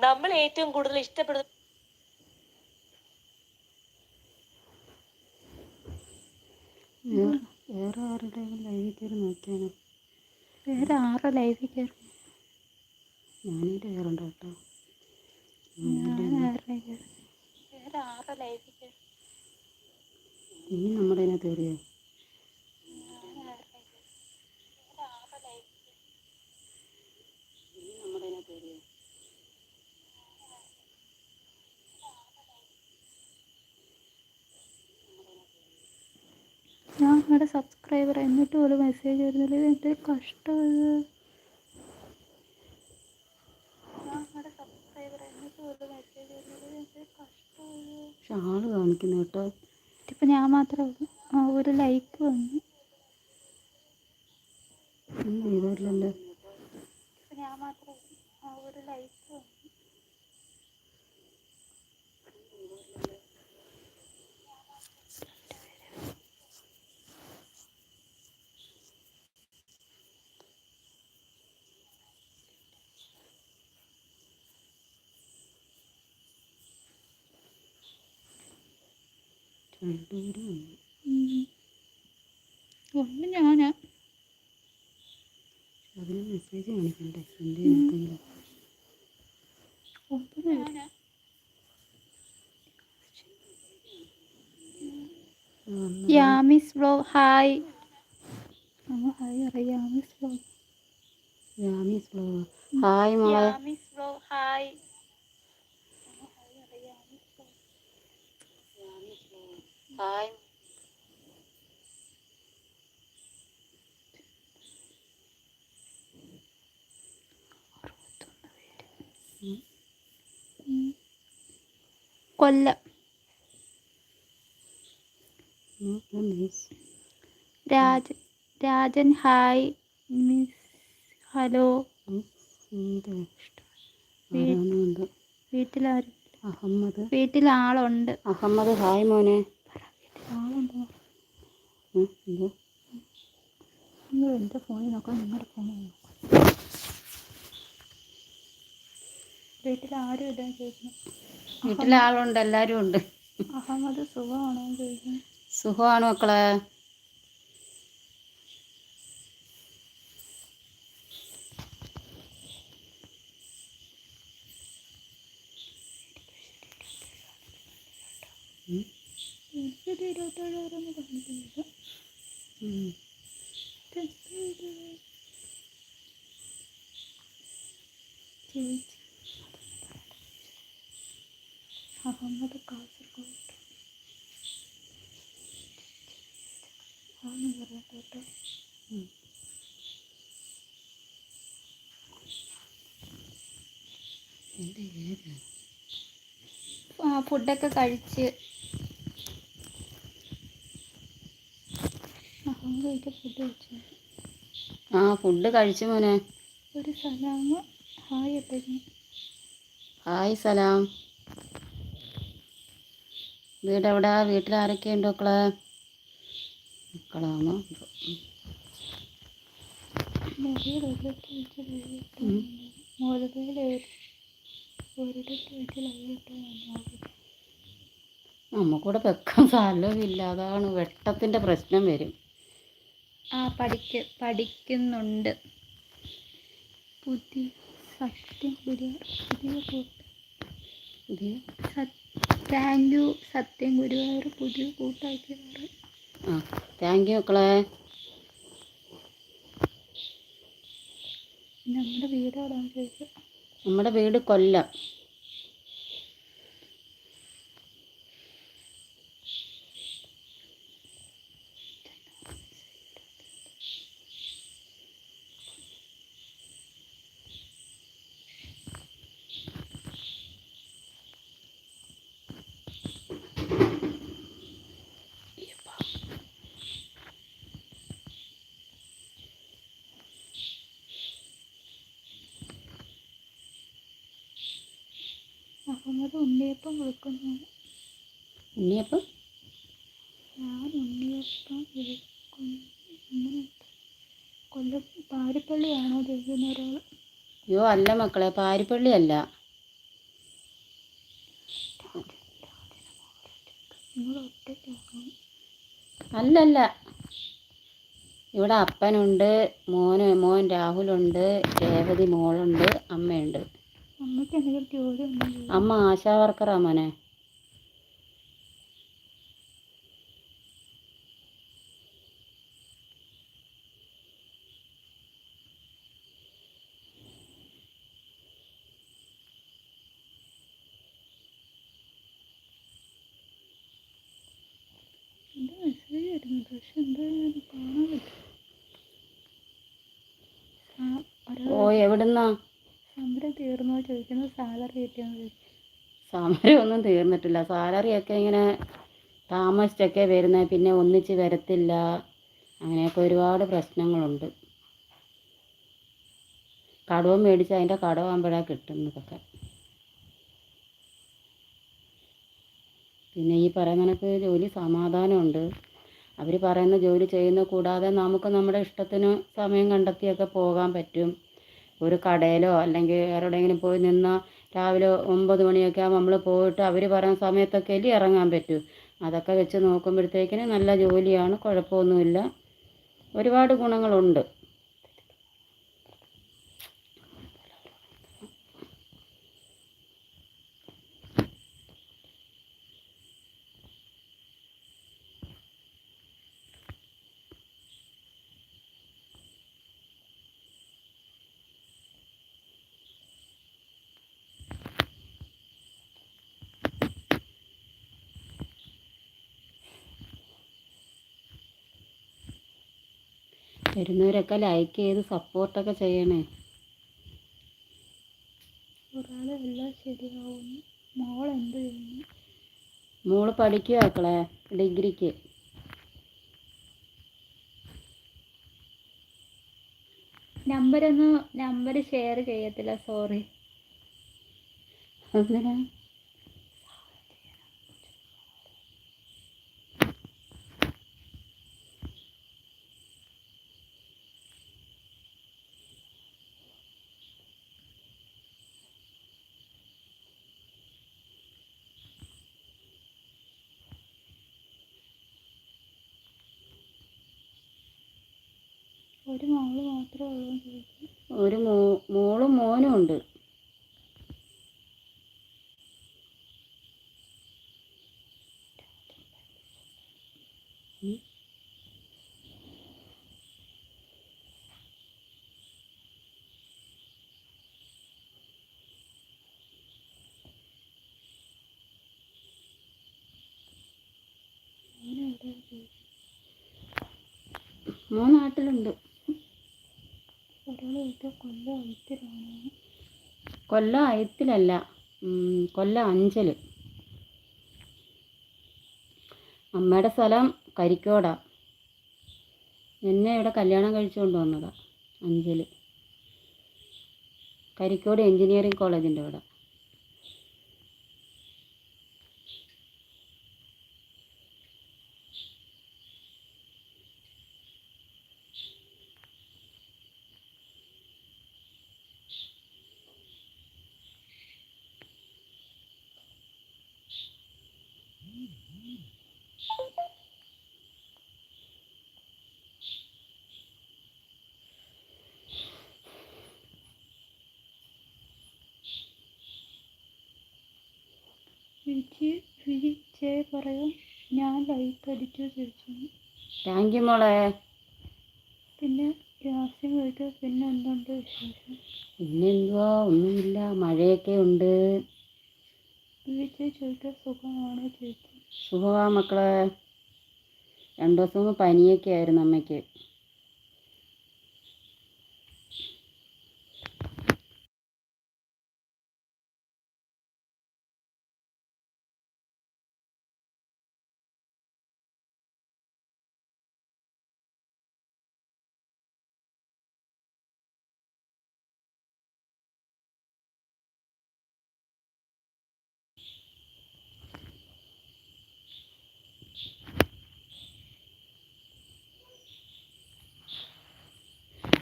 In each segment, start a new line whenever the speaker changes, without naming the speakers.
നമ്മൾ ഏറ്റവും കൂടുതൽ ഇഷ്ടപ്പെടുന്ന
വേറെ ആരുടെ ലൈവിൽ കയറി നോക്കിയാനോ
വേറെ ആരുടെ ലൈവിൽ കയറി?
ഞാനീന്റെ കയറുണ്ട് കേട്ടോ. നീ നമ്മുടെ കയറിയോ
ഞാൻ നിങ്ങളുടെ സബ്സ്ക്രൈബർ എന്നിട്ട് ഒരു മെസ്സേജ് വരുന്നില്ല? ഇത് എന്തൊരു കഷ്ടമാണ്
പക്ഷെ ആൾ കാണിക്കുന്നു കേട്ടോ.
ഇപ്പം ഞാൻ മാത്രമേ ഒരു ലൈക്ക് വന്നു.
ഒന്നും
ഞാൻ മാത്രമേ ഒരു ലൈക്ക് വന്നു. ഒന്ന് ഞാനാ.
അതിന് മെസ്സേജ് കാണിക്കണ്ടേ? എന്റെ
എന്തെങ്കിലും പേര്
വന്നു
യാമിസ് ബ്ലോഗ് ഹായ്. ഹായ് അറിയാം Yamis blog
Yamis flower hi മോളെ.
Yamis blog hi.
Hi
Kollam
miss
Rajan Rajan hi miss hello
Ahmed.
വീട്ടിൽ ആളുണ്ട്.
അഹമ്മദ് ഹായ് മോനെ. എന്തോ
നിങ്ങൾ എന്റെ ഫോണിൽ നോക്കാം നിങ്ങളുടെ ഫോണിൽ നോക്കാം. വീട്ടിൽ ആരും ഇല്ല ചോദിക്കുന്നു.
വീട്ടിലെ ആളുണ്ട് എല്ലാവരും ഉണ്ട്.
അഹമ്മദ് സുഖമാണോ ചോദിക്കുന്നു.
സുഖമാണ് മക്കളെ.
ഇരുപത്തേഴ്
ഉം.
അഹമ്മദ് കാസർഗോഡ് ആണ് പറയുന്നത് കേട്ടോ ഫുഡൊക്കെ കഴിച്ച് അഹമ്മദ് ഫുഡ് കഴിച്ചു?
ആ ഫുഡ് കഴിച്ചു മോനെ.
ഒരു സലാമ ഹായ്
ഹായ് സലാം. വീട് എവിടെ വീട്ടിൽ ആരൊക്കെയുണ്ട് മക്കളെ? മക്കളാണോ? നമുക്കിവിടെ വെക്കാൻ സ്ഥലമില്ല അതാണ് വെട്ടത്തിന്റെ പ്രശ്നം വരും.
ആ പഠിക്ക പഠിക്കുന്നുണ്ട്. പുതിയ സത്യം പുതിയ പുതിയ കൂട്ട്.
പുതിയ
താങ്ക് യു സത്യം ഗുരുവായൂർ പുതിയ കൂട്ടാക്കി
ആ താങ്ക് യു മക്കളെ.
നമ്മുടെ വീട് അവിടെ ചോദിച്ചു?
നമ്മുടെ വീട് കൊല്ലം.
മുഹമ്മദ് ഉണ്ണിയപ്പം വിളിക്കുന്നു.
ഉണ്ണിയപ്പം?
ഞാൻ ഉണ്ണിയപ്പം വിളിക്കുന്നു. കൊല്ലം പാരിപ്പള്ളിയാണോ ചോദിക്കുന്ന
അയ്യോ അല്ല മക്കളെ പാരിപ്പള്ളി അല്ല അല്ലല്ല. ഇവിടെ അപ്പനുണ്ട് മോന് മോൻ രാഹുലുണ്ട് രേവതി മോളുണ്ട് അമ്മയുണ്ട്. അമ്മ ആശാ വർക്കറാ മോനെ. ഓ എവിടുന്നാ?
സമരം തീർന്നോ ചോദിക്കുന്നു. സാലറി കിട്ടിയെന്ന് ചോദിച്ചു.
സമരമൊന്നും തീർന്നിട്ടില്ല. സാലറിയൊക്കെ ഇങ്ങനെ താമസിച്ചൊക്കെ വരുന്നത് പിന്നെ ഒന്നിച്ച് വരത്തില്ല. അങ്ങനെയൊക്കെ ഒരുപാട് പ്രശ്നങ്ങളുണ്ട്. കടവും മേടിച്ച് അതിന്റെ കടവാകുമ്പോഴാണ് കിട്ടുന്നതൊക്കെ. പിന്നെ ഈ പറയുന്ന കണക്ക് ജോലി സമാധാനമുണ്ട്. അവർ പറയുന്ന ജോലി ചെയ്യുന്ന കൂടാതെ നമുക്ക് നമ്മുടെ ഇഷ്ടത്തിന് സമയം കണ്ടെത്തിയൊക്കെ പോകാൻ പറ്റും. ഒരു കടയിലോ അല്ലെങ്കിൽ എവിടെയെങ്കിലും പോയി നിന്നാൽ രാവിലെ ഒമ്പത് മണിയൊക്കെ ആകുമ്പോൾ നമ്മൾ പോയിട്ട് അവർ പറയുന്ന സമയത്തൊക്കെ അല്ലേ ഇറങ്ങാൻ പറ്റൂ. അതൊക്കെ വെച്ച് നോക്കുമ്പോഴത്തേക്കിന് നല്ല ജോലിയാണ് കുഴപ്പമൊന്നുമില്ല. ഒരുപാട് ഗുണങ്ങളുണ്ട്. വരുന്നവരൊക്കെ ലൈക്ക് ചെയ്ത് സപ്പോർട്ടൊക്കെ ചെയ്യണേ.
ഒരാൾ എല്ലാം ശരിയാവുന്നു. മോൾ എന്ത് ചെയ്യുന്നു?
മോൾ പഠിക്കുക മക്കളെ ഡിഗ്രിക്ക്.
നമ്പരൊന്നും നമ്പർ ഷെയർ ചെയ്യത്തില്ല സോറി
അങ്ങനെ
ഒരു മോൾ മാത്രമേ ഉള്ളൂ
ഒരു മോ മോളും മോനും ഉണ്ട്. ഉം.
കൊല്ലം
അയത്തിലല്ല കൊല്ല അഞ്ചൽ അമ്മയുടെ സ്ഥലം കരിക്കോട. എന്നെ ഇവിടെ കല്യാണം കഴിച്ചുകൊണ്ട് വന്നതാ അഞ്ചൽ കരിക്കോട് എഞ്ചിനീയറിംഗ് കോളേജിന്റെ ഇവിടെ.
വിജി വിജയ് പറയും. ഞാൻ ലൈക്ക് അടിച്ചു ചോദിച്ചു
താങ്ക് യു മോളെ.
പിന്നെ യാസിൻ ചോദിക്കുക പിന്നെ എന്തുണ്ട് വിശേഷം?
പിന്നെ എന്തുവാ ഒന്നുമില്ല. മഴയൊക്കെ ഉണ്ട്.
ചോദിക്കുക സുഖമാണോ
മക്കളെ. രണ്ടു ദിവസം പനിയൊക്കെ ആയിരുന്നു അമ്മയ്ക്ക്.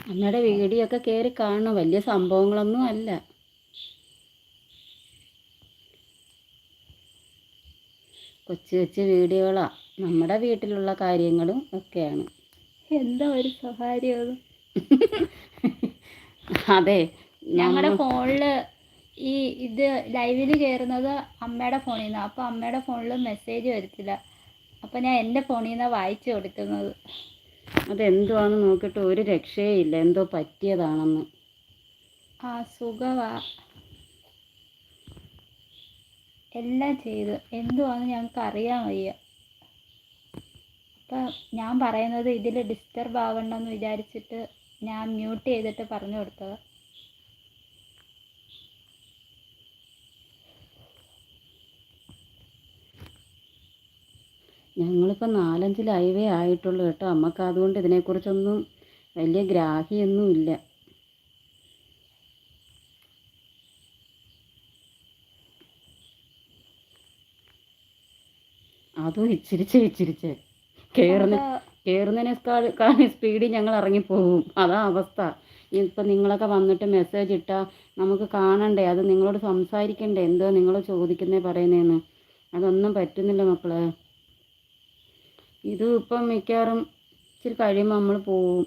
അമ്മയുടെ വീഡിയോ ഒക്കെ കയറി കാണണം. വലിയ സംഭവങ്ങളൊന്നും അല്ല. കൊച്ചു കൊച്ചു വീഡിയോകളാണ് നമ്മുടെ വീട്ടിലുള്ള കാര്യങ്ങളും ഒക്കെയാണ്.
എന്താ ഒരു സ്വകാര്യം അതെ. ഞങ്ങളുടെ ഫോണിൽ ഈ ഇത് ലൈവിൽ കയറുന്നത് അമ്മയുടെ ഫോണിൽ നിന്നാണ് അപ്പോൾ അമ്മയുടെ ഫോണിൽ മെസ്സേജ് വരത്തില്ല. അപ്പോൾ ഞാൻ എന്റെ ഫോണിൽ നിന്നാണ് വായിച്ചു കൊടുക്കുന്നത്.
അതെന്തുവാന്ന് നോക്കിയിട്ട് ഒരു രക്ഷയേ ഇല്ല. എന്തോ പറ്റിയതാണെന്ന്.
ആ സുഖവാ. എല്ലാം ചെയ്തു. എന്തുവാന്ന് ഞങ്ങൾക്ക് അറിയാൻ വയ്യ. അപ്പം ഞാൻ പറയുന്നത് ഇതിൽ ഡിസ്റ്റർബ് ആവണ്ടെന്ന് വിചാരിച്ചിട്ട് ഞാൻ മ്യൂട്ട് ചെയ്തിട്ട് പറഞ്ഞു കൊടുത്തത്.
ഞങ്ങളിപ്പോൾ നാലഞ്ച് ലൈവേ ആയിട്ടുള്ളൂ കേട്ടോ. അമ്മയ്ക്ക് അതുകൊണ്ട് ഇതിനെക്കുറിച്ചൊന്നും വലിയ ഗ്രാഹിയൊന്നുമില്ല. അതും ഇച്ചിരിച്ച് ഇച്ചിരിച്ച്. കയറുന്ന കയറുന്നതിനേക്കാൾ സ്പീഡിൽ ഞങ്ങൾ ഇറങ്ങിപ്പോവും. അതാ അവസ്ഥ. ഇപ്പം നിങ്ങളൊക്കെ വന്നിട്ട് മെസ്സേജ് ഇട്ടാൽ നമുക്ക് കാണണ്ടേ? അത് നിങ്ങളോട് സംസാരിക്കണ്ടേ? എന്തോ നിങ്ങൾ ചോദിക്കുന്നേ പറയുന്നതെന്ന് അതൊന്നും പറ്റുന്നില്ല മക്കളെ. ഇത് ഇപ്പം മിക്കവാറും ഇച്ചിരി കഴിയുമ്പോൾ നമ്മൾ പോവും.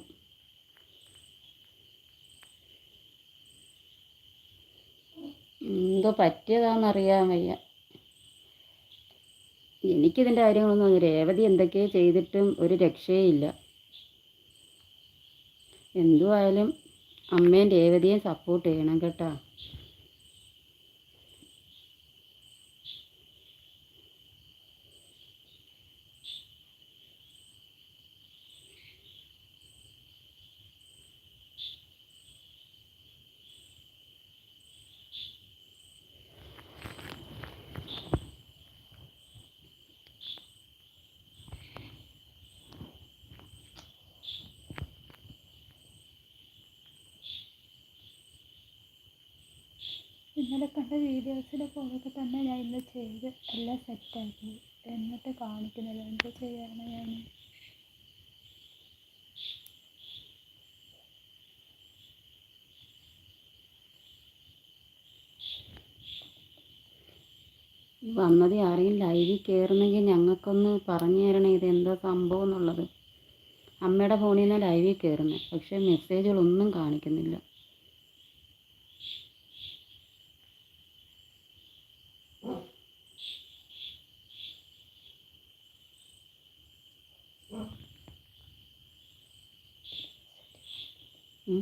എന്തോ പറ്റിയതാണെന്നറിയാൻ വയ്യ. എനിക്കിതിന്റെ കാര്യങ്ങളൊന്നും രേവതി എന്തൊക്കെയോ ചെയ്തിട്ടും ഒരു രക്ഷയില്ല എന്തുവായാലും അമ്മയും രേവതിയും സപ്പോർട്ട് ചെയ്യണം കേട്ടോ.
ഇന്നലെ കണ്ട വീഡിയോസിലെ പോലൊക്കെ തന്നെ ഞാൻ ഇന്ന് ചെയ്ത് എല്ലാം സെറ്റാക്കി എന്നിട്ട് കാണിക്കുന്നില്ല എന്ത് ചെയ്യാനാണ് ഞാൻ
വന്നത് ആരെയും ലൈവിൽ കയറുന്നെങ്കിൽ ഞങ്ങൾക്കൊന്ന് പറഞ്ഞു തരണേ ഇത് എന്താ സംഭവം എന്നുള്ളത്. അമ്മയുടെ ഫോണിൽ നിന്ന് ലൈവിൽ കയറുന്നത് പക്ഷേ മെസ്സേജുകളൊന്നും കാണിക്കുന്നില്ല. হুম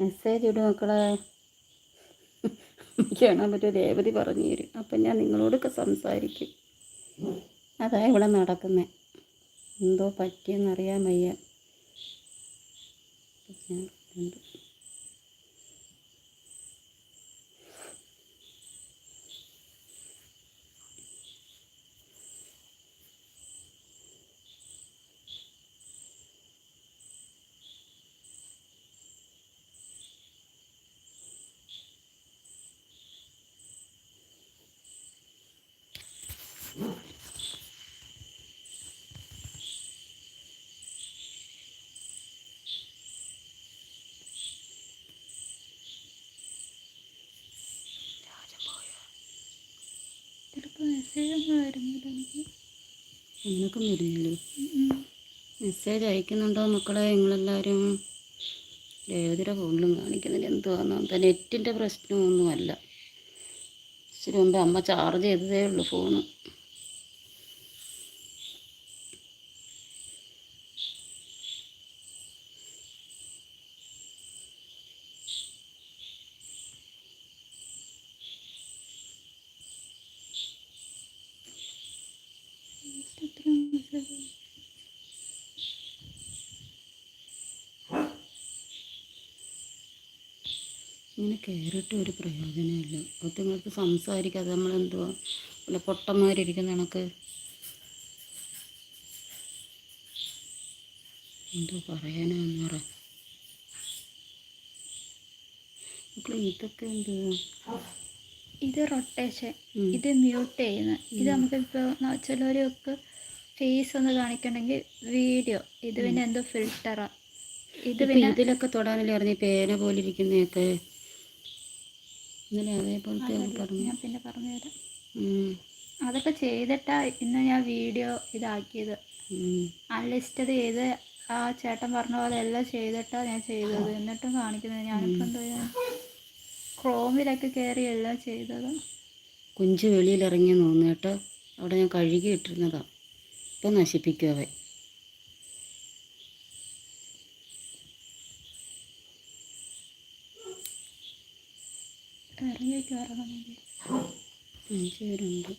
മെസ്സേജ് ഇടും മക്കളെ. കാണാൻ പറ്റും രേവതി പറഞ്ഞു തരും. അപ്പം ഞാൻ നിങ്ങളോടൊക്കെ സംസാരിക്കും. അതാ ഇവിടെ നടക്കുന്നത് എന്തോ പറ്റിയെന്നറിയാൻ വയ്യ. നിനക്കും വരുന്നില്ലേ. മെസ്സേജ് അയക്കുന്നുണ്ടോ മക്കളെ നിങ്ങളെല്ലാവരും രേവതിയുടെ ഫോണിലും കാണിക്കുന്നില്ല. എന്തുവാന്നാ? എന്താ നെറ്റിന്റെ പ്രശ്നമൊന്നുമല്ല. ഇച്ചിരി മുമ്പ് അമ്മ ചാർജ് ചെയ്തതേ ഉള്ളൂ ഫോണ്
എത്ര മെസ്സേജ്
ഇങ്ങനെ കയറിയിട്ട് ഒരു പ്രയോജനമില്ല. ഒത്തുങ്ങൾക്ക് സംസാരിക്കാതെ നമ്മളെന്തുവാ അല്ല പൊട്ടന്മാരിരിക്കുന്ന കണക്ക്? എന്തോ പറയാനാന്ന് പറ. മക്കളെ ഇതൊക്കെ എന്തോ?
ഇത് റൊട്ടേഷൻ. ഇത് മ്യൂട്ട് ചെയ്യുന്ന. ഇത് നമുക്കിപ്പോൾ ചിലവരൊക്കെ ഫേസ് ഒന്ന് കാണിക്കണമെങ്കിൽ വീഡിയോ ഇത് പിന്നെ എന്തോ ഫിൽറ്ററാ ഇത് പിന്നെ
ഇതിലൊക്കെ തൊടാനല്ലേ അറിഞ്ഞ? പേന പോലെ ഇരിക്കുന്നതൊക്കെ. ഇന്നലെ അതേപോലത്തെ പറഞ്ഞു.
ഞാൻ പിന്നെ പറഞ്ഞു
തരാം.
അതൊക്കെ ചെയ്തിട്ടാ ഇന്ന് ഞാൻ വീഡിയോ ഇതാക്കിയത്. അൺലിസ്റ്റഡ് ചെയ്ത് ആ ചേട്ടൻ പറഞ്ഞ പോലെ എല്ലാം ചെയ്തിട്ടാ ഞാൻ ചെയ്തത്. എന്നിട്ടും കാണിക്കുന്നത് ഞാനിപ്പോൾ എന്താ ക്രോമിലൊക്കെ കയറി എല്ലാം ചെയ്തത്.
കുഞ്ചു വെളിയിലിറങ്ങി നോന്നു കേട്ടോ. അവിടെ ഞാൻ കഴുകി ഇട്ടിരുന്നതാ. ഇപ്പം നശിപ്പിക്കും അവൻ. അഞ്ച് പേരുണ്ട്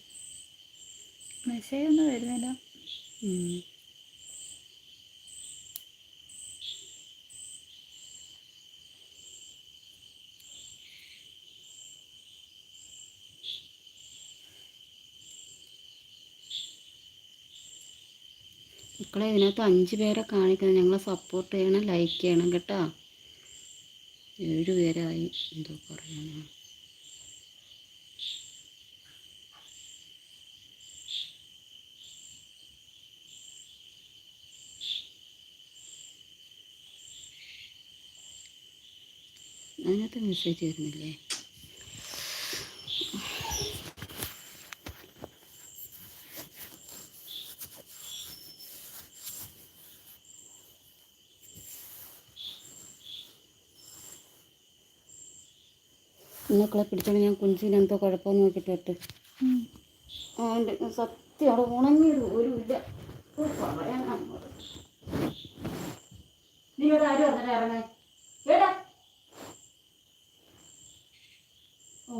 മെസ്സേജ് ഒന്നും വരുന്നില്ല.
മക്കളെ ഇതിനകത്ത് അഞ്ച് പേരെ കാണിക്കുന്നത് ഞങ്ങളെ സപ്പോർട്ട് ചെയ്യണം ലൈക്ക് ചെയ്യണം കേട്ടോ. ഏഴ് പേരായി. എന്തോ പറയാനാ അതിനകത്ത് മെസ്സേജ് വരുന്നില്ലേ? മക്കളെ പിടിച്ചോണ്ട് ഞാൻ കുഞ്ചിന് എന്തോ കുഴപ്പമെന്ന് നോക്കിയിട്ട് വിട്ട് അതുകൊണ്ട് സത്യം അവിടെ ഉണങ്ങിയത് ഒരു ഇല്ല. പറയാൻ. നീ ഇവിടെ ആരും വന്നിട്ട് ഇറങ്ങേ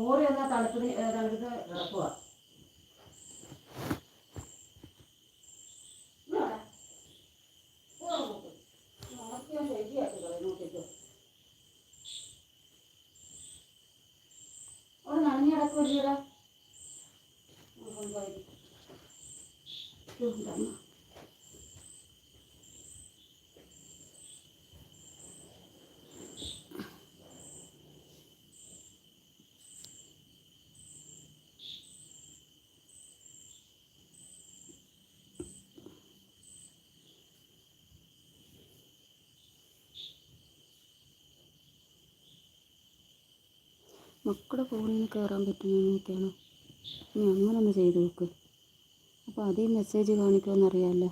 ഓടി വന്നാ തണുപ്പ് തണുപ്പത്ത് കിടക്കുക അവിടെ നനഞ്ഞു കിടക്കുമല്ലോടാ മക്കളുടെ ഫോണിൽ നിന്ന് കയറാൻ പറ്റുന്നതൊക്കെയാണ് അങ്ങനെ ഒന്ന് ചെയ്ത് നോക്ക്. അപ്പോൾ അതേ മെസ്സേജ് കാണിക്കുമോ അറിയാമല്ലോ